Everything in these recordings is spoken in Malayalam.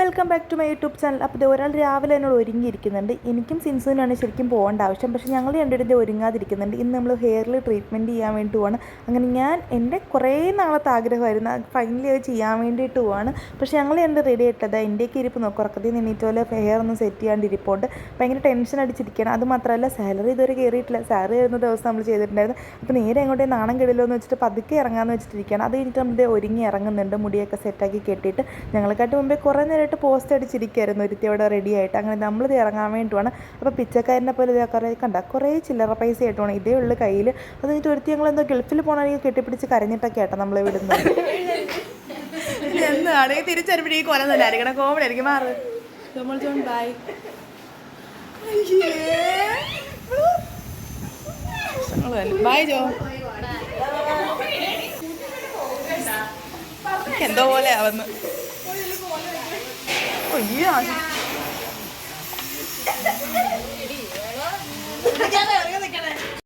Welcome back to my YouTube channel അപ്പോൾ ഒരാൾ രാവിലെ എന്നോട് ഒരുങ്ങിയിരിക്കുന്നുണ്ട്. എനിക്കും സിൻസുവിനാണ് ശരിക്കും പോകേണ്ട ആവശ്യം. പക്ഷേ ഞങ്ങൾ രണ്ടുപേരും ഒരുങ്ങാതിരിക്കുന്നുണ്ട്. ഇന്ന് നമ്മൾ ഹെയറിൽ ട്രീറ്റ്മെന്റ് ചെയ്യാൻ വേണ്ടി പോവാണ്. അങ്ങനെ ഞാൻ എന്റെ കുറേ നാളത്തെ ആഗ്രഹമായിരുന്നു. ഫൈനലി അത് ചെയ്യാൻ വേണ്ടിയിട്ട് പോവാണ്. പക്ഷേ ഞങ്ങൾ രണ്ട് റെഡി ആയിട്ടത് എന്റെയൊക്കെ ഇരിപ്പ് നോക്കും. ഉറക്കത്തിൽ നിന്നിട്ട് പോലെ ഹെയർ ഒന്ന് സെറ്റ് ചെയ്യാണ്ട് ഇരിപ്പുണ്ട്. ഭയങ്കര ടെൻഷൻ അടിച്ചിരിക്കുകയാണ്. അത് മാത്രമല്ല സാലറി ഇതുവരെ കയറിയിട്ടില്ല. സാലറി വരുന്ന ദിവസം നമ്മൾ ചെയ്തിട്ടുണ്ടായിരുന്നു. അപ്പോൾ നേരെ എങ്ങോട്ടേ നാണം കെടില്ലോ എന്ന് വെച്ചിട്ട് പതുക്കെ ഇറങ്ങാമെന്ന് വെച്ചിട്ടിരിക്കുകയാണ്. അത് കഴിഞ്ഞിട്ട് നമ്മൾ ദേ ഒരുങ്ങി ഇറങ്ങുന്നുണ്ട്. മുടിയൊക്കെ സെറ്റാക്കി കെട്ടിയിട്ട്. ഞങ്ങളെക്കാട്ട് മുമ്പേ കുറേ നേരമായിട്ട് പോസ്റ്റ് അടിച്ചിരിക്കുകയായിരുന്നു ഒരുത്തി അവിടെ റെഡി ആയിട്ട്. അങ്ങനെ നമ്മളിത് ഇറങ്ങാൻ വേണ്ടിയാണ് അപ്പോൾ പിച്ചക്കാരനെ പോലെ ഇതേ കുറേ കണ്ട കുറേ ചില്ലറ പൈസ ആയിട്ടാണ്. ഇതേ ഉള്ളു കയ്യിൽ അത് കഴിഞ്ഞിട്ട് ഒരുത്തി ഞങ്ങൾ എന്തോ ഗൾഫിൽ പോകണമെങ്കിൽ കെട്ടിപ്പിടിച്ച് കരഞ്ഞിട്ടൊക്കെ ആട്ടോ നമ്മളെ വിടുന്നത് എന്താണ്? തിരിച്ചറിപ്പിടി കൊല തന്നെ ആയിരിക്കണം. കോമഡി ആയിരിക്കും. മാറ്. നമ്മൾ ജോൺ ബൈ ബൈ ജോ എന്തോ പോലെ ആവുന്നു. അയ്യോ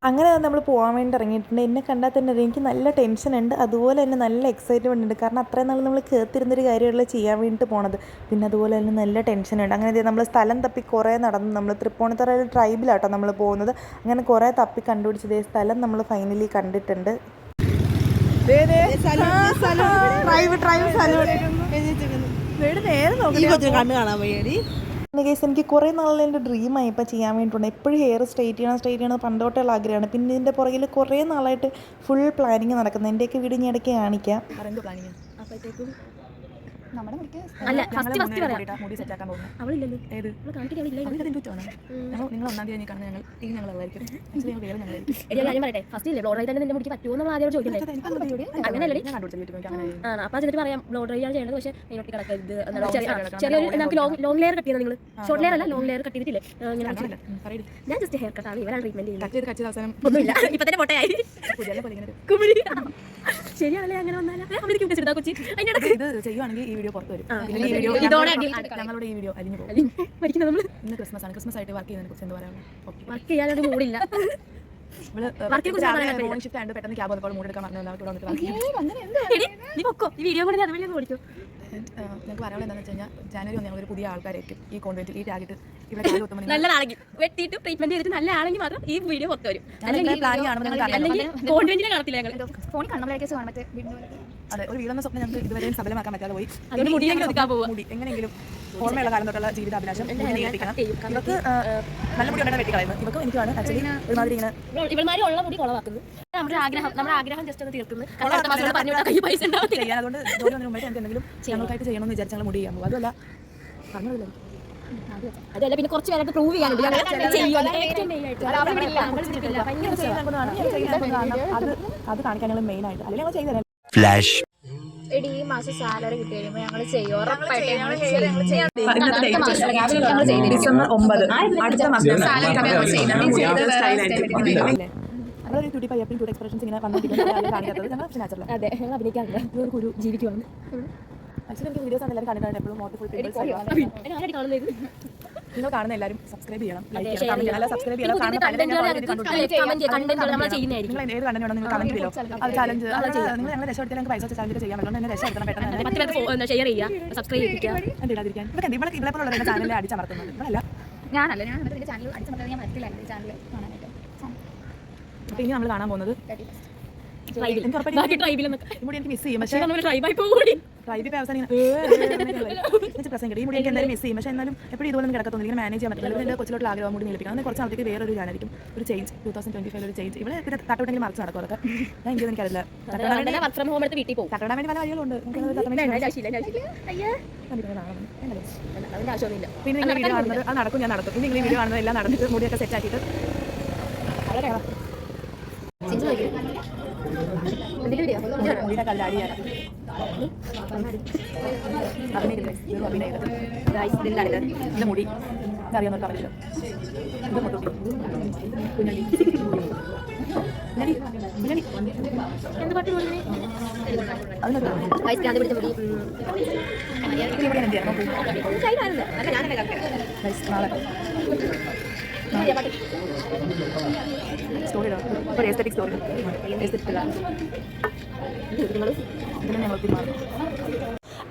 അങ്ങനെ നമ്മൾ പോകാൻ വേണ്ടി ഇറങ്ങിയിട്ടുണ്ട്. എന്നെ കണ്ടാൽ തന്നെ എനിക്ക് നല്ല ടെൻഷൻ ഉണ്ട്. അതുപോലെ തന്നെ നല്ല എക്സൈറ്റ്മെന്റ് ഉണ്ട്. കാരണം അത്രയും നാൾ നമ്മൾ കേത്തിരുന്നൊരു കാര്യമുള്ള ചെയ്യാൻ വേണ്ടിയിട്ട് പോണത്. പിന്നെ അതുപോലെ തന്നെ നല്ല ടെൻഷൻ ഉണ്ട്. അങ്ങനെ നമ്മൾ സ്ഥലം തപ്പി കുറേ നടന്നു. നമ്മൾ തൃപ്പൂണിത്തറ ട്രൈബിലാട്ടോ നമ്മൾ പോകുന്നത്. അങ്ങനെ കുറേ തപ്പി കണ്ടുപിടിച്ചത് സ്ഥലം നമ്മൾ ഫൈനലി കണ്ടിട്ടുണ്ട്. ട്രൈബ് ട്രൈബ് സ്ഥലം കണ്ണ് കാണാൻ വയ്യടി. കേസ് എനിക്ക് കുറേ നാളിൽ എന്റെ ഡ്രീമായി ഇപ്പം ചെയ്യാൻ വേണ്ടിയിട്ടുണ്ട്. എപ്പോഴും ഹെയർ സ്ട്രൈറ്റ് ചെയ്യണം സ്ട്രൈറ്റ് ചെയ്യണം പണ്ടോട്ടുള്ള ആഗ്രഹമാണ്. പിന്നെ ഇതിന്റെ പുറകിൽ കുറേ നാളായിട്ട് ഫുൾ പ്ലാനിങ് നടക്കുന്നത് എന്റെയൊക്കെ വീട് ഞാൻ ഇടയ്ക്ക് കാണിക്കാം. അപ്പോഴത്തേക്കും നമ്മുടെ മുടിക്ക് അല്ല ഫസ്റ്റ് ഫസ്റ്റ് പറയാം. മുടി സെറ്റ് ആക്കാൻ പോകുന്നത് അവളില്ലല്ലോ. ഏത്? അവൾ കാണിക്കാൻ അവളില്ല അതിന്റെ എന്തുവാണ് ഞങ്ങൾ നിങ്ങൾ ഒന്നാം തീയതി കാണുന്ന ഞങ്ങൾ ടീം ഞങ്ങളായിരിക്കും ഞങ്ങൾ വേറെ ഞാൻ പറയട്ടെ. ഫസ്റ്റ് ഇല്ലേ ബ്ലോഡ് തന്നെ നിന്റെ മുടിക്ക് പറ്റുമോ നമ്മൾ ആദ്യം ചോദിക്കണ്ടേ? അങ്ങനെയല്ലേ? ഞാൻ കണ്ടുപിടിച്ച ആണ് അപ്പൊ എന്നിട്ട് പറയാം ബ്ലോഡ് ആണ് ചെയ്യേണ്ടത്. പക്ഷേ അതിനൊട്ടി കിടക്കരുത് ചെറിയൊരു നമുക്ക് ലോങ് ലോങ് ലെയർ കട്ട് ചെയ്യുന്നത് നിങ്ങൾ ഷോർട്ട് ലെയർ അല്ല ലോങ് ലെയർ കട്ട് ചെയ്തിട്ടില്ലേ? ഞാൻ ജസ്റ്റ് ഹെയർ കട്ടാണ് ഇവരാണ് ട്രീറ്റ്മെന്റ് ചെയ്യുന്നത്. ഒന്നുമില്ല. ഇപ്പൊ തന്നെ പൊട്ടയായി. കുമിളി. ശരിയാണല്ലേ? അങ്ങനെ വന്നാലും? ഇത് ചെയ്യുവാണെങ്കിൽ ഈ വീഡിയോ പുറത്ത് വരും. ഈ വീഡിയോ ഇതോടെ ഞങ്ങളുടെ ഈ വീഡിയോ അലിഞ്ഞു പോകും. മരിക്കുന്നത് നമ്മൾ ഇന്ന് ക്രിസ്മസ് ആണ്. ക്രിസ്മസ് ആയിട്ട് വർക്ക് ചെയ്യുന്നതിനെ കുറിച്ച് എന്താ പറയാനുള്ളത്? വർക്ക് ചെയ്യാനൊരു മൂടില്ല. പെട്ടെന്ന് ക്യാബ് വന്നപ്പോൾ മൂടെടുക്കാൻ പറഞ്ഞു ഞങ്ങൾക്ക് പറയാനുള്ള എന്താണെന്ന് വെച്ച് കഴിഞ്ഞാൽ ജാനുവരി ഒന്ന് ഞങ്ങളൊരു പുതിയ ആൾക്കാരായിരിക്കും ഈ കോൺവെന്റിൽ ഈ ടാഗിട്ട് ഇവിടെ നല്ലതാണെങ്കിൽ വെട്ടിയിട്ട് ട്രീറ്റ്മെന്റ് ചെയ്തിട്ട് നല്ല ആണെങ്കിൽ മാത്രം ഈ വീഡിയോ പുറത്ത് വരും. ഞങ്ങൾ അല്ലെങ്കിൽ കോൺവെന്റിനെ കാണത്തില്ല ഞങ്ങൾ ഫോണിൽ കാണുമ്പോഴേക്ക് കാണാൻ മറ്റേ അതെ ഒരു വീടെന്ന സ്വപ്നം ഞങ്ങൾക്ക് ഇതുവരെയും സഫലമാക്കാൻ പറ്റാതെ പോയി. മുടി എങ്ങനെയെങ്കിലും ഓർമ്മയുള്ള കാലം തൊട്ടുള്ള ജീവിതാഭിലാഷം മുടി നീട്ടിക്കണം ഇവർക്ക് നല്ല മുടി ഉണ്ടായിട്ട് വെട്ടിക്കളയുന്നത് ഇവർക്ക് എനിക്കാണ് ആക്ച്വലി ഒരുമാതിരി ഇങ്ങനെ ഇവന്മാര് ഉള്ള മുടി കുളവാക്കുന്നത് നമ്മുടെ ആഗ്രഹം നമ്മുടെ ആഗ്രഹം ജസ്റ്റ് ഒന്ന് പൈസ ചെയ്യാൻ അതുകൊണ്ട് ജോലി വന്നതിന് മുമ്പായിട്ട് എന്തെങ്കിലും ഞങ്ങൾക്കായിട്ട് ചെയ്യണമെന്ന് വിചാരിച്ച് ഞങ്ങൾ മുടി ചെയ്യാൻ പോകും അതുമല്ല പറഞ്ഞതല്ലേ അതല്ല പിന്നെ കുറച്ച് പേരൊക്കെ പ്രൂവ് ചെയ്യാനുണ്ട്. അത് അത് കാണിക്കാൻ ഞങ്ങൾ മെയിൻ ആയിട്ട് അല്ലെങ്കിൽ ഞങ്ങൾ ചെയ്തു ഫ്ലാഷ് എടി ഈ മാസം സാലറി കിട്ടി കഴിയുമ്പോൾ ഞങ്ങൾ ചെയ്യും ഉറപ്പായിട്ട് ഞങ്ങൾ ഡിസംബർ ഒമ്പത്. അടുത്ത മാസം. പയ്യപ്പിൻ ടു എക്സ്പ്രഷൻസ് ഇങ്ങനെ വന്നിരിക്കുന്നത് കാണിക്കാത്തത്. ഞങ്ങൾ നാച്ചുറൽ അതെ. ഞങ്ങൾ ഒരു കുരു ജീവിക്കുവാണ്. ആക്ച്വലി എനിക്ക് വീഡിയോസ് എല്ലാവരും കണ്ടിട്ടുണ്ട് എപ്പോഴും മോട്ട് നിങ്ങൾ കാണുന്ന എല്ലാവരും സബ്സ്ക്രൈബ് ചെയ്യണം ലൈക്ക് ചെയ്യണം കമന്റ് ചെയ്യണം. അല്ല സബ്സ്ക്രൈബ് ചെയ്യണം. കാണുന്ന നിങ്ങൾ ഏത് കണ്ടന്റ് നിങ്ങൾ കമന്റ് അത് ചാലഞ്ച് നിങ്ങൾ ഞങ്ങൾ രക്ഷപ്പെടുത്തി ഞങ്ങൾക്ക് പൈസ ചാലഞ്ച് ചെയ്യാൻ പറ്റും എന്നെ രക്ഷപ്പെടുത്തണം പെട്ടെന്ന് ഷെയർ ചെയ്യുക സബ്സ്ക്രൈബ് ചെയ്യിക്കുക എന്തിടാതിരിക്കാൻ ഇതൊക്കെ ഇവിടെ ഉള്ള ചാനലിൽ അടിച്ചമർത്തുന്നത്. നിങ്ങളല്ല ഞാനല്ല ഞാൻ ചാനൽ അടിച്ചമർത്താൻ ഞാൻ ചാനൽ കാണാനായിട്ട്. ഇനി നമ്മൾ കാണാൻ പോകുന്നത് എനിക്ക് മിസ് ചെയ്യും. പക്ഷേ ട്രൈബായി പോകൂടി. ഇപ്പോൾ അവസാനം പ്രശ്നം കിട്ടും ഈ മുടി എനിക്ക് എന്തായാലും മിസ് ചെയ്യും. പക്ഷേ എന്നാലും എപ്പോഴും ഇതുപോലെ ഒന്നും കിടക്കത്തൊന്നും ഇങ്ങനെ മാനേജ് ചെയ്യാൻ പറ്റില്ല എന്റെ കൊച്ചിലോട്ട് ആഗ്രഹം മുടി നിൽപ്പിക്കണം അന്ന് കുറച്ച് നാളത്തേക്ക് വേറൊരു ഞാനായിരിക്കും. ഒരു change two thousand twenty five ഒരു ചേഞ്ച് ഇവിടെ പിന്നെ തട്ടോട്ടെങ്കിൽ മറിച്ച് നടക്കും അതൊക്കെ ഞാൻ എനിക്ക് എനിക്കറിയില്ല. തട്ടോടാൻ വേണ്ടി പല വഴികളുണ്ട് പിന്നെ നിങ്ങൾ വീഡിയോ കാണുന്നത്. അത് നടക്കും ഞാൻ നടക്കും. ഇനി നിങ്ങൾ വീഡിയോ കാണുന്നത് എല്ലാം നടന്നിട്ട് മുടിയൊക്കെ സെറ്റ് ആക്കിയിട്ട്. മുടിയുടെ കല്ലാടി ചെയ്യാൻ എന്റെ മുടി എന്ത് മുടി story Pero este es Este es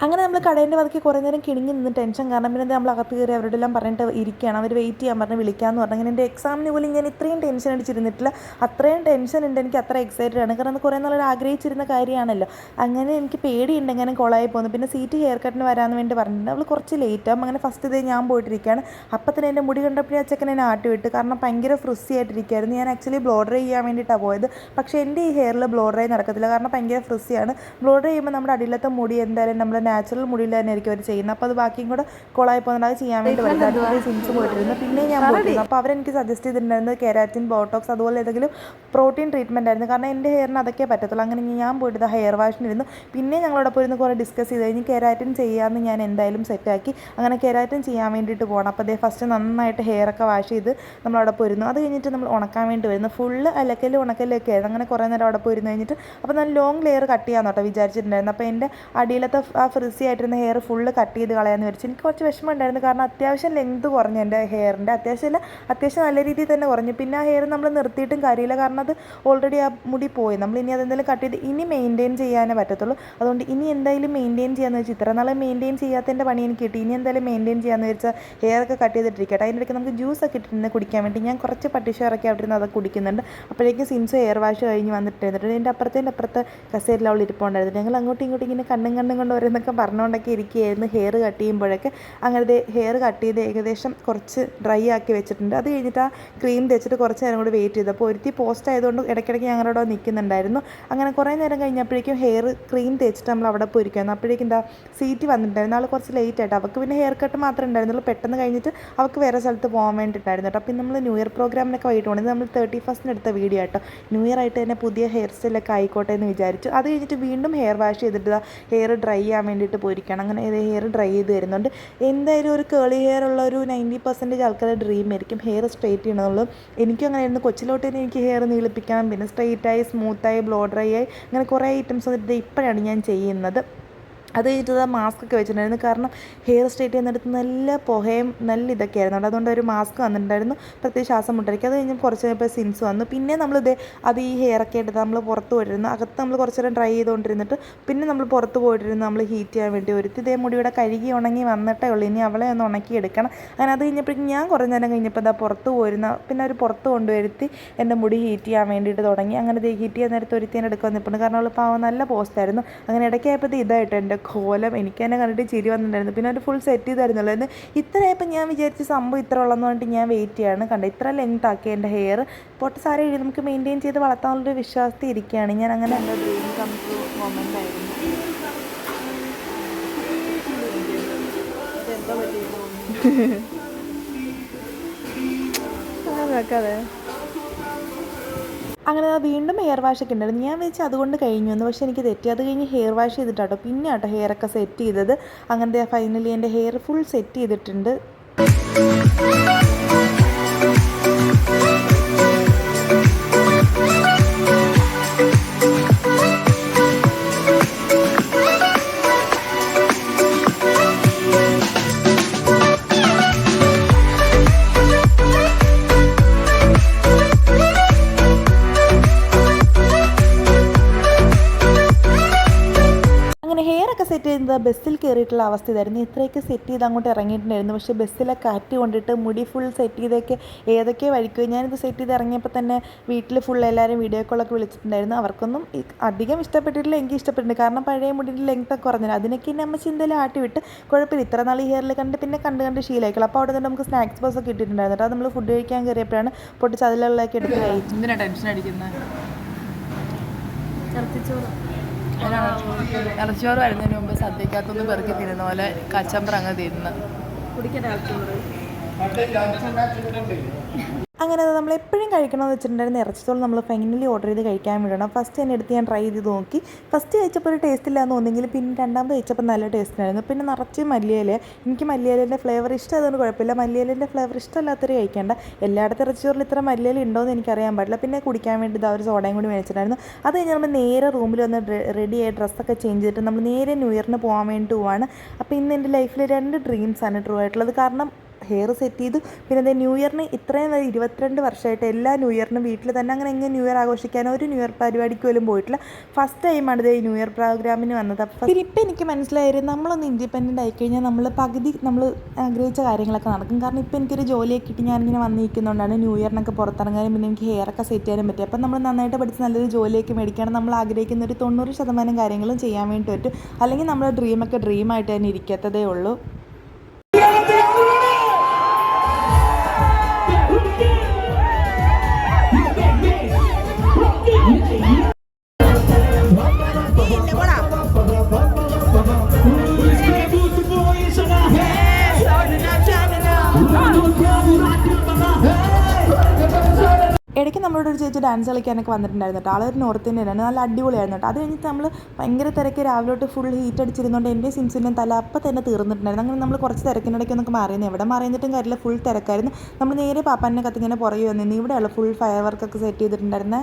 അങ്ങനെ നമ്മൾ കടേന്റെ വതക്കി കുറേ നേരം കിണിങ്ങി നിന്ന് ടെൻഷൻ കാരണം പിന്നെ നമ്മൾ അകത്ത് കയറി അവരോട് എല്ലാം പറഞ്ഞിട്ട് ഇരിക്കുകയാണ്. അവർ വെയിറ്റ് ചെയ്യാൻ പറഞ്ഞ് വിളിക്കാമെന്ന് പറഞ്ഞു അങ്ങനെ എന്റെ എക്സാമിന് പോലും ഞാൻ ഇത്രയും ടെൻഷൻ അടിച്ചിരുന്നിട്ടില്ല. അത്രയും ടെൻഷൻ ഉണ്ട്. എനിക്ക് അത്ര എക്സൈറ്റഡ് ആണ്. കാരണം കുറേ നാളെ ആഗ്രഹിച്ചിരുന്ന കാര്യമാണല്ലോ. അങ്ങനെ എനിക്ക് പേടിയുണ്ട്. എങ്ങനെ കൊളായി പോകുന്നു പിന്നെ സീറ്റ് ഹെയർ കട്ടിന് വരാമെന്ന് വേണ്ടി പറഞ്ഞിട്ടുണ്ട്. അവൾ കുറച്ച് ലേറ്റ് ആകും അങ്ങനെ ഫസ്റ്റ് ഇതേ ഞാൻ പോയിട്ടിരിക്കുകയാണ്. അപ്പം തന്നെ എന്റെ മുടി കണ്ടപ്പോഴേ ആ എന്നെ ആട്ടി വിട്ട് കാരണം ഭയങ്കര ഫ്രിസ്സി ആയിട്ടിരിക്കുകയായിരുന്നു ഞാൻ ആക്ച്വലി ബ്ലോഡർ ചെയ്യാൻ വേണ്ടിയിട്ടാണ് പോയത്. പക്ഷേ എന്റെ ഈ ഹെയറിൽ ബ്ലോഡർ ആയി നടക്കത്തില്ല. കാരണം ഭയങ്കര ഫ്രിസിയാണ് ബ്ലോഡർ ചെയ്യുമ്പോൾ നമ്മുടെ അടിയിലത്തെ മുടി എന്തായാലും നമ്മുടെ നാച്ചുറൽ മുടിയിൽ തന്നെ ആയിരിക്കും അവർ ചെയ്യുന്നത്. അപ്പോൾ അത് ബാക്കിയും കൂടെ കൊളായി പോകുന്നത് അത് ചെയ്യാൻ വേണ്ടി പറ്റില്ല സിംസ് പോയിട്ടിരുന്നു പിന്നെ ഞാൻ പോയിരുന്നു അപ്പോൾ അവരെനിക്ക് സജസ്റ്റ് ചെയ്തിട്ടുണ്ടായിരുന്നത് കെരാറ്റിൻ ബോട്ടോക്സ് അതുപോലെ ഏതെങ്കിലും പ്രോട്ടീൻ ട്രീറ്റ്മെന്റ് ആയിരുന്നു. കാരണം എന്റെ ഹെയറിന് അതൊക്കെ പറ്റത്തുള്ളൂ. അങ്ങനെ ഞാൻ പോയിട്ട് ഹെയർ വാഷിനിരുന്നു പിന്നെ ഞങ്ങളോടൊപ്പം ഇരുന്ന്. കുറേ ഡിസ്കസ് ചെയ്ത്. കഴിഞ്ഞ് കെരാറ്റിൻ ചെയ്യാമെന്ന് ഞാൻ എന്തായാലും സെറ്റാക്കി അങ്ങനെ കെരാറ്റിൻ ചെയ്യാൻ വേണ്ടിയിട്ട് പോകണം അപ്പോൾ അതേ ഫസ്റ്റ് നന്നായിട്ട് ഹെയർ ഒക്കെ വാഷ് ചെയ്ത് നമ്മളവിടെ പോയിരുന്നു. അത് കഴിഞ്ഞിട്ട് നമ്മൾ ഉണക്കാൻ വേണ്ടി വരുന്നു. ഫുള്ള് അലക്കലും ഉണക്കലൊക്കെ ആയിരുന്നു. അങ്ങനെ കുറേ നേരം അവിടെ പോയിരുന്നു കഴിഞ്ഞിട്ട്. അപ്പോൾ നല്ല ലോങ് ലെയർ കട്ട് ചെയ്യാമെന്നോട്ടോ വിചാരിച്ചിട്ടുണ്ടായിരുന്നു. അപ്പോൾ എന്റെ അടിയിലത്തെ ആ ഫ്രിസി ആയിട്ടിരുന്ന ഹെയർ ഫുള്ള് കട്ട് ചെയ്ത് കളയാന്ന് വിചാരിച്ചു. എനിക്ക് കുറച്ച് വിഷമം ഉണ്ടായിരുന്നു കാരണം അത്യാവശ്യം ലെങ്ത് കുറഞ്ഞു എന്റെ ഹെയറിന്റെ അത്യാവശ്യം അത്യാവശ്യം നല്ല രീതിയിൽ തന്നെ കുറഞ്ഞു. പിന്നെ ആ ഹെയർ നമ്മൾ നിർത്തിയിട്ടും കാര്യമില്ല. കാരണം അത് ഓൾറെഡി ആ മുടി പോയി. നമ്മൾ ഇനി അതെന്തെങ്കിലും കട്ട് ചെയ്ത് ഇനി മെയിന്റെയിൻ ചെയ്യാനേ പറ്റത്തുള്ളൂ. അതുകൊണ്ട് ഇനി എന്തായാലും മെയിന്റെയിൻ ചെയ്യാന്ന് വെച്ചാൽ ഇത്ര നാളെ മെയിന്റെയിൻ ചെയ്യാത്തതിന്റെ പണി എനിക്ക് കിട്ടി. ഇനി എന്തായാലും മെയിന്റെയിൻ ചെയ്യാന്ന് വെച്ചാൽ ഹെയർ ഒക്കെ കട്ട് ചെയ്തിട്ടിരിക്കട്ടെ. അതിന്റെ ഇടയ്ക്ക് നമുക്ക് ജ്യൂസ് ഒക്കെ ഇട്ടിരുന്ന് കുടിക്കാൻ വേണ്ടി ഞാൻ കുറച്ച് പട്ടിഷറൊക്കെ അവിടെ നിന്ന് കുടിക്കുന്നുണ്ട്. അപ്പോഴേക്കും സിൻസ് ഹെയർ വാഷ് കഴിഞ്ഞ് വന്നിട്ടുണ്ടായിരുന്നു എന്റെ അപ്പുറത്തേന്റെ അപ്പുറത്തെ കസേരയിൽ അവൾ ഇരിപ്പുണ്ടായിരുന്നു. ഞങ്ങൾ അങ്ങോട്ടും ഇങ്ങോട്ടും ഇങ്ങനെ കണ്ണും കണ്ണും കൊണ്ട് ഓരോന്നൊക്കെ പറഞ്ഞുകൊണ്ടൊക്കെ ഇരിക്കുകയായിരുന്നു. ഹെയർ കട്ട് ചെയ്യുമ്പോഴൊക്കെ. അങ്ങനത്തെ ഹെയർ കട്ട് ചെയ്ത് ഏകദേശം കുറച്ച് ഡ്രൈ ആക്കി വെച്ചിട്ടുണ്ട്. അത് കഴിഞ്ഞിട്ട് ആ ക്രീം തേച്ചിട്ട് കുറച്ച് നേരം കൂടി വെയിറ്റ് ചെയ്തു. അപ്പോൾ ഒരുത്തി പോസ്റ്റ് ആയതുകൊണ്ട് ഇടയ്ക്കിടയ്ക്ക് ഞങ്ങളുടെ നിൽക്കുന്നുണ്ടായിരുന്നു. അങ്ങനെ കുറേ നേരം കഴിഞ്ഞപ്പോഴേക്കും ഹെയർ ക്രീം തേച്ചിട്ട് നമ്മൾ അവിടെ പോയിരിക്കുന്നു അപ്പോഴേക്കും എന്താ സീറ്റ് വന്നിട്ടുണ്ടായിരുന്നു. ആൾ കുറച്ച് ലേറ്റ് ആയിട്ട്. അവൾക്ക് പിന്നെ ഹെയർ കട്ട് മാത്രമേ ഉണ്ടായിരുന്നുള്ളൂ. പെട്ടെന്ന് കഴിഞ്ഞിട്ട് അവൾക്ക് വേറെ സ്ഥലത്ത് പോകാൻ വേണ്ടിയിട്ടായിരുന്നു കേട്ടോ. അപ്പം നമ്മൾ ന്യൂ ഇയർ പ്രോഗ്രാമിനൊക്കെ വൈകിട്ട് പോകുന്നത് നമ്മൾ തേർട്ടി ഫസ്റ്റിന് എടുത്ത വീഡിയോ ആട്ടോ. ന്യൂ ഇയർ ആയിട്ട് തന്നെ പുതിയ ഹെയർ സ്റ്റൈലൊക്കെ ആയിക്കോട്ടെ എന്ന് വിചാരിച്ചു. അത് കഴിഞ്ഞിട്ട് വീണ്ടും ഹെയർ വാഷ് ചെയ്തിട്ട് ഹെയർ ഡ്രൈ ചെയ്യാൻ വേണ്ടിയിട്ട് പോയിരിക്കുകയാണ്. അങ്ങനെ ഹെയർ ഡ്രൈ ചെയ്ത് വരുന്നുണ്ട്. എന്തായാലും ഒരു കേളി ഹെയർ ഉള്ള ഒരു നയന്റി പെർസെന്റേജ് ആൾക്കാരുടെ ഡ്രീം ആയിരിക്കും. ഹെയർ സ്ട്രെയിറ്റ് ചെയ്യണമെന്നുള്ളൂ എനിക്കും അങ്ങനെ ആയിരുന്നു കൊച്ചിലോട്ട് തന്നെ എനിക്ക് ഹെയർ നീളിപ്പിക്കാം പിന്നെ സ്ട്രെയിറ്റായി സ്മൂത്തായി ബ്ലോ ഡ്രൈ ആയി അങ്ങനെ കുറേ ഐറ്റംസ് ഇപ്പോഴാണ് ഞാൻ ചെയ്യുന്നത്. അത് കഴിഞ്ഞിട്ട് മാസ്ക് ഒക്കെ വെച്ചിട്ടുണ്ടായിരുന്നു. കാരണം ഹെയർ സ്ട്രൈറ്റ് ചെയ്യുന്നിടത്ത് നല്ല പുകയും നല്ല ഇതൊക്കെ ആയിരുന്നു അതുകൊണ്ട് ഒരു മാസ്ക് വന്നിട്ടുണ്ടായിരുന്നു. പ്രത്യേകിച്ച് ശ്വാസം മുട്ടായിരിക്കും അത് കഴിഞ്ഞ് കുറച്ച് കഴിഞ്ഞപ്പോൾ സിൻസ് വന്നു. പിന്നെ നമ്മൾ ഇത് അത് ഈ ഹെയർ ഒക്കെ എടുത്ത് നമ്മൾ പുറത്ത് പോയിട്ടിരുന്നു. അകത്ത് നമ്മൾ കുറച്ച് നേരം ഡ്രൈ ചെയ്തുകൊണ്ടിരുന്നിട്ട് പിന്നെ നമ്മൾ പുറത്ത് പോയിട്ടിരുന്നു. നമ്മൾ ഹീറ്റ് ചെയ്യാൻ വേണ്ടി ഒരുത്തി. ഇതേ മുടിയുടെ കഴുകി ഉണങ്ങി വന്നിട്ടേ ഉള്ളൂ. ഇനി അവളെ ഒന്ന് ഉണക്കി എടുക്കണം. അങ്ങനെ അത് കഴിഞ്ഞപ്പോഴേക്കും ഞാൻ കുറേ നേരം കഴിഞ്ഞപ്പോൾ ഇതാ പുറത്ത് പോയിരുന്ന പിന്നെ അവർ പുറത്ത് കൊണ്ടുവരുത്തി എന്റെ മുടി ഹീറ്റ് ചെയ്യാൻ വേണ്ടിയിട്ട് തുടങ്ങി. അങ്ങനെ ഹീറ്റ് ചെയ്യാൻ നേരത്തെ ഒരുത്തിനെ എടുക്കാൻ നിൽപ്പുണ്ട് കാരണം അവൾ പാവം നല്ല പോസ്റ്റായിരുന്നു അങ്ങനെ ഇടയ്ക്കായപ്പോൾ ഇതായിട്ട് എന്റെ കോലം എനിക്ക് തന്നെ കണ്ടിട്ട് ചിരി വന്നിട്ടുണ്ടായിരുന്നു. പിന്നെ അവർ ഫുൾ സെറ്റ് ചെയ്തായിരുന്നല്ലോ എന്ന് ഇത്രയായപ്പോൾ ഞാൻ വിചാരിച്ച സംഭവം ഇത്ര ഉള്ളതെന്ന് പറഞ്ഞിട്ട് ഞാൻ വെയിറ്റ് ചെയ്യാണ്. കണ്ടത് ഇത്ര ലെങ്ത് ആക്കി എന്റെ ഹെയർ പൊട്ട സാരി എഴുതി നമുക്ക് മെയിന്റെയിൻ ചെയ്ത് വളർത്താനുള്ളൊരു വിശ്വാസത്തിൽ ഇരിക്കുകയാണ്. ഞാൻ അങ്ങനെ എന്റെ ഡ്രീം കം ടു മൊമെന്റ് ആയിരുന്നു. അതെ അങ്ങനെ വീണ്ടും ഹെയർ വാഷ് ഒക്കെ ഉണ്ടായിരുന്നു. ഞാൻ വെച്ച് അതുകൊണ്ട് കഴിഞ്ഞു എന്ന്. പക്ഷേ എനിക്ക് തെറ്റി. അത് കഴിഞ്ഞ് ഹെയർ വാഷ് ചെയ്തിട്ടാട്ടോ പിന്നെ ആട്ടോ ഹെയർ ഒക്കെ സെറ്റ് ചെയ്തത്. അങ്ങനത്തെ ഫൈനലി എന്റെ ഹെയർ ഫുൾ സെറ്റ് ചെയ്തിട്ടുണ്ട്. ചെയ്യുന്നത് ബസ്സിൽ കയറിയിട്ടുള്ള അവസ്ഥ ഇതായിരുന്നു. ഇത്രയൊക്കെ സെറ്റ് ചെയ്ത് അങ്ങോട്ട് ഇറങ്ങിയിട്ടുണ്ടായിരുന്നു. പക്ഷേ ബസ്സിലെ കാറ്റ് കൊണ്ടിട്ട് മുടി ഫുൾ സെറ്റ് ചെയ്തൊക്കെ ഏതൊക്കെ വഴിക്കും ഞാനിത് സെറ്റ് ചെയ്ത് ഇറങ്ങിയപ്പോൾ തന്നെ വീട്ടിൽ ഫുൾ എല്ലാവരും വീഡിയോ കോളൊക്കെ വിളിച്ചിട്ടുണ്ടായിരുന്നു. അവർക്കൊന്നും അധികം ഇഷ്ടപ്പെട്ടിട്ടില്ല എനിക്ക് ഇഷ്ടപ്പെട്ടിട്ടുണ്ട്. കാരണം പഴയ മുടിന്റെ ലെങ്ത് ഒക്കെ കുറഞ്ഞില്ല. അതിനൊക്കെ എന്നെ അമ്മ ചിന്തയിൽ ആട്ടി വിട്ട് കുഴപ്പമില്ല. ഇത്ര നാൾ ഈ ഹെയറിൽ കണ്ട് പിന്നെ കണ്ട് കണ്ട് ശീലമായിക്കുള്ളൂ അപ്പോൾ അവിടെ തന്നെ നമുക്ക് സ്നാക്സ് ബോക്സ് ഒക്കെ ഇട്ടിട്ടുണ്ടായിരുന്നു. കേട്ടോ അത് നമ്മൾ ഫുഡ് കഴിക്കാൻ കയറിയപ്പോഴാണ് പൊട്ടിച്ച് അതിലുള്ളതൊക്കെ എടുത്ത് കഴിച്ചു ടെൻഷൻ അടിക്കുന്നത് ഇറച്ചിയോറ് വരുന്നതിന് മുമ്പ് സദ്യക്കകത്തൊന്ന് പെറുക്കി തിരുന്ന പോലെ കച്ചമ്പറങ്ങ് തിരുന്ന് കുടിക്കാൻ അങ്ങനെ നമ്മൾ എപ്പോഴും കഴിക്കണമെന്ന് വെച്ചിട്ടുണ്ടായിരുന്ന. ഇറച്ചിത്തോളം നമ്മൾ ഫൈനലി ഓർഡർ ചെയ്ത് കഴിക്കാൻ വിടണം ഫസ്റ്റ് തന്നെ എടുത്ത് ഞാൻ ട്രൈ ചെയ്ത് നോക്കി. ഫസ്റ്റ് കഴിച്ചപ്പോൾ ഒരു ടേസ്റ്റ് ഇല്ലാന്ന് തോന്നിയെങ്കിൽ പിന്നെ രണ്ടാമത് കഴിച്ചപ്പോൾ നല്ല ടേസ്റ്റ് ആയിരുന്നു പിന്നെ നിറച്ച് മല്ലിയില. എനിക്ക് മല്ലിയിലേന്റെ ഫ്ലേവർ ഇഷ്ടമായതുകൊണ്ട് കുഴപ്പമില്ല. മല്ലിയിലേന്റെ ഫ്ലേവർ ഇഷ്ടമല്ലാത്തൊരു കഴിക്കേണ്ട. എല്ലായിടത്തും ഇറച്ചിച്ചോറിൽ ഇത്ര മല്ലിയില ഉണ്ടോ എന്ന് എനിക്കറിയാൻ പാടില്ല. പിന്നെ കുടിക്കാൻ വേണ്ടി ഇതാ ഒരു സോഡയും കൂടി മേടിച്ചിട്ടുണ്ടായിരുന്നു. അത് കഴിഞ്ഞ് നമ്മൾ നേരെ റൂമിൽ വന്ന് റെഡി ആയി ഡ്രസ്സൊക്കെ ചേഞ്ച് ചെയ്തിട്ട് നമ്മൾ നേരെ ന്യൂ ഇയറിന് പോകാൻ വേണ്ടി പോവാണ്. അപ്പോൾ ഇന്ന് എന്റെ ലൈഫിൽ രണ്ട് ഡ്രീംസാണ് ട്രൂ ആയിട്ടുള്ളത്. കാരണം ഹെയർ സെറ്റ് ചെയ്തു. പിന്നെ അതേ ന്യൂ ഇയറിന് ഇത്രയും ഇരുപത്തിരണ്ട് വർഷമായിട്ട് എല്ലാ ന്യൂ ഇയറിനും വീട്ടിൽ തന്നെ അങ്ങനെ എങ്ങനെ ന്യൂ ഇയർ ആഘോഷിക്കാൻ ഒരു ന്യൂ ഇയർ പരിപാടിക്ക് പോലും പോയിട്ടില്ല. ഫസ്റ്റ് ടൈമാണ് ഇത് ന്യൂ ഇയർ പ്രോഗ്രാമിന് വന്നത്. അപ്പം പിന്നെ ഇപ്പം എനിക്ക് മനസ്സിലായത് നമ്മളൊന്ന് ഇൻഡിപെൻഡന്റ് ആയിക്കഴിഞ്ഞാൽ നമ്മൾ പകുതി നമ്മൾ ആഗ്രഹിച്ച കാര്യങ്ങളൊക്കെ നടക്കും. കാരണം ഇപ്പം എനിക്കൊരു ജോലിയൊക്കെ കിട്ടി ഞാനിങ്ങനെ വന്നിരിക്കുന്നതുകൊണ്ടാണ് ന്യൂ ഇയറിനൊക്കെ പുറത്തിറങ്ങാനും പിന്നെ എനിക്ക് ഹെയറൊക്കെ സെറ്റ് ചെയ്യാനും പറ്റും അപ്പം നമ്മൾ നന്നായിട്ട് പഠിച്ച് നല്ലൊരു ജോലിയൊക്കെ മേടിക്കുകയാണ് നമ്മൾ ആഗ്രഹിക്കുന്ന ഒരു തൊണ്ണൂറ് ശതമാനം കാര്യങ്ങളും ചെയ്യാൻ വേണ്ടി പറ്റും. അല്ലെങ്കിൽ നമ്മുടെ ഡ്രീമൊക്കെ ഡ്രീമായിട്ട് തന്നെ ഇരിക്കത്തതേ ഉള്ളൂ. നമ്മളോട് ഒരു ചേച്ചി ഡാൻസ് കളിക്കാനൊക്കെ വന്നിട്ടുണ്ടായിരുന്നു കേട്ടോ. ആളൊരു നോർത്ത് ഇന്ത്യനാണ് നല്ല അടിപൊളിയായിരുന്നു കേട്ടോ. അത് കഴിഞ്ഞിട്ട് നമ്മൾ ഭയങ്കര തിരക്ക് രാവിലോട്ട് ഫുൾ ഹീറ്റ് അടിച്ചിരുന്നുകൊണ്ട് എന്റെ സിൻസിന്റെയും തല അപ്പം തന്നെ തീർന്നിട്ടുണ്ടായിരുന്നു. അങ്ങനെ നമ്മൾ കുറച്ച് തിരക്കിനിടയ്ക്ക് ഒന്നൊക്കെ മാറിയിരുന്നു എവിടെ മാറിയിട്ടും കാര്യമില്ല. ഫുൾ തിരക്കായിരുന്നു. നമ്മൾ നേരെ പാപ്പാനെ കത്തിങ്ങനെ പുറകെ വന്നിരുന്നു ഇവിടെയുള്ള ഫുൾ ഫയർ വർക്കൊക്കെ സെറ്റ് ചെയ്തിട്ടുണ്ടായിരുന്നത്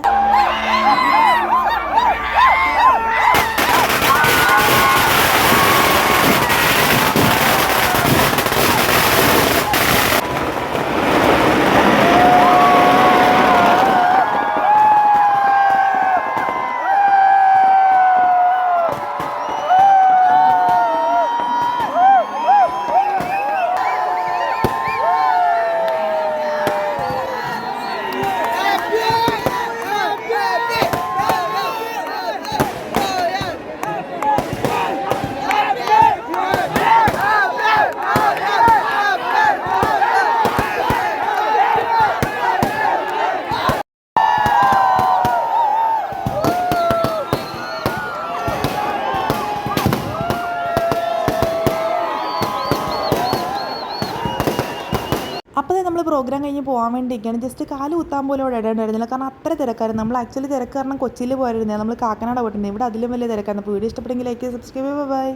പ്രോഗ്രാം കഴിഞ്ഞ് പോകാൻ വേണ്ടിയിരിക്കുകയാണ് ജസ്റ്റ് കാൽ കുത്താൻ പോലും അവിടെ ഇടേണ്ടായിരുന്നില്ല കാരണം അത്ര തിരക്കായിരുന്നു. നമ്മൾ ആക്ച്വലി തിരക്ക് കാരണം കൊച്ചിയിൽ പോയിരുന്നത് നമ്മൾ കാക്കനാട് പോയിട്ടുണ്ട് ഇവിടെ അതിലും വലിയ തിരക്കായിരുന്നു. അപ്പോൾ വീഡിയോ ഇഷ്ടപ്പെട്ടെങ്കിൽ ലൈക്ക് സബ്സ്ക്രൈബ് ബൈ